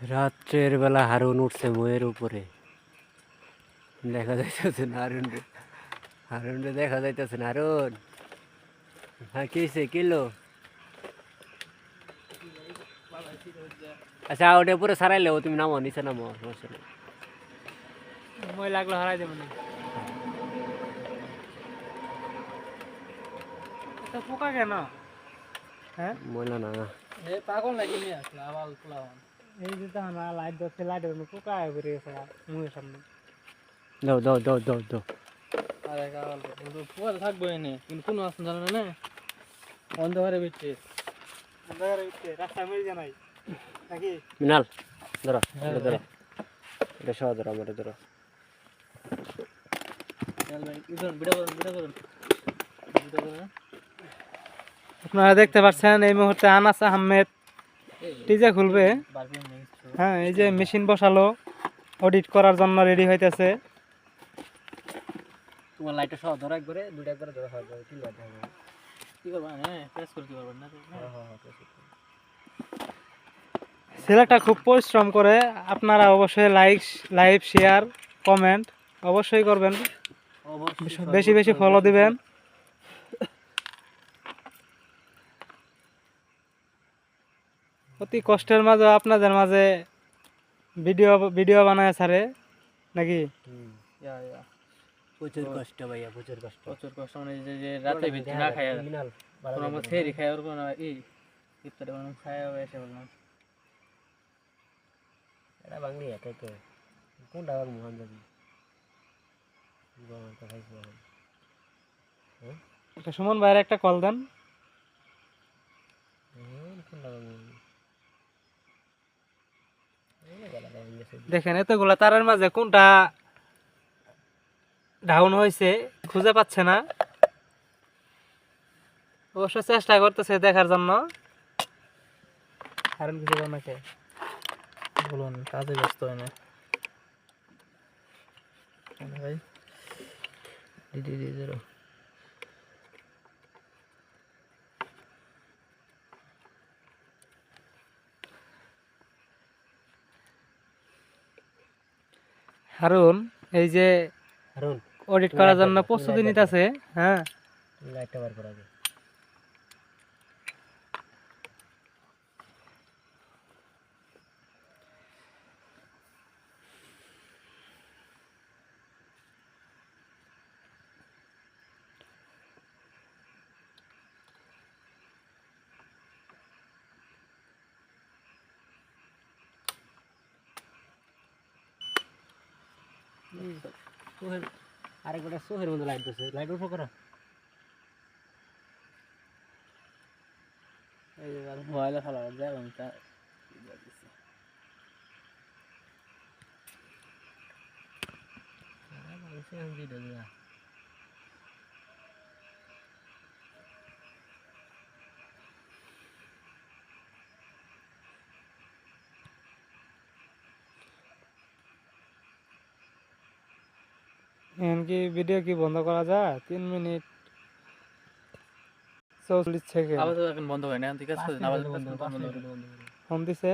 রাত্রের বেলা হারুন উঠছে ময়ের উপরে। দেখা যাইতেছে না হারুন হারুন দেখা যাইতেছে না। হারুন! হ্যাঁ কি হয়েছে কিলো আচ্ছা ওটা পুরো সারাইলে তুমি নামো নিচে নামো সমস্যা নেই মই লাগল হারাই দেবো না। পোকা কেন? হ্যাঁ? ময়লা না পাগল লাগি নিয়ে আসলে? আবার খোলা এই যে তো না লাইট ধরছে লাইট ধরছে পোকা বেরিয়ে গেছে মুখের সামনে। দাও দাও দাও দাও দাও। আরে কাল কিন্তু পোকা তো থাকবে এনে কিন্তু কোনো আসন জানে না না? অন্ধকারে বিচ্ছে অন্ধকারে বিচ্ছে রাস্তা মেরে জানাই নাকি? মিনাল ধরো এটা ধরো। এটা সহ ধরো আমার ধরো। আপনারা দেখতে পাচ্ছেন এই মুহূর্তে আনাস আহমেদ টিজা খুলবে। হ্যাঁ এই যে মেশিন বসালো অডিট করার জন্য রেডি হইতেছে। তোমার লাইটটা সহ ধরো একবারে দুটো একবারে ধরো হয় কি লাইট হবে কি করবা হ্যাঁ প্রেস করতে পারবেন না হ্যাঁ হ্যাঁ হ্যাঁ ছেলেটা খুব পরিশ্রম করে আপনারা অবশ্যই লাইক লাইভ শেয়ার কমেন্ট অবশ্যই করবেন। বেশি বেশি ফলো দিবেন। অতি কষ্টের মাঝে আপনাদের মাঝে ভিডিও ভিডিও বানায় ছাড়ে নাকি? প্রচুর কষ্ট ভাইয়া প্রচুর কষ্ট। প্রচুর কষ্ট মানে যে যে রাতে ভিতরে না কোনো আমার কোনো ই ইফতারে কোনো খাই হবে এসে বললাম। এটা একে একে। কোনটা আবার মহান যাবি সুমন ভাইয়ের একটা কল দেন। হুম, কোনটা আবার মহান? এই গলা গরম গেছে। দেখেন, এতগুলা তারের মাঝে কোনটা ডাউন হয়েছে খুঁজে পাচ্ছে না। অবশ্য চেষ্টা করতেছে দেখার জন্য। নাকি বলুন, কাজে ব্যস্ত হয় না ভাই দিদি দিদি জিরো। হারুন এই যে অডিট করার জন্য প্রস্তুতি নিতেছে হ্যাঁ। লাইটটা বার করা সোহেল আরেকটা সোহের মধ্যে লাইট দিচ্ছে লাইট উঠো করো। এই যে মোবাইলে খেলা যায় এমনকি ভিডিও কি বন্ধ করা যায়? তিন মিনিট চল্লিশ সেকেন্ড আবার এখন বন্ধ হয় না ঠিক আছে? আবার বন্ধ বন্ধ দিছে?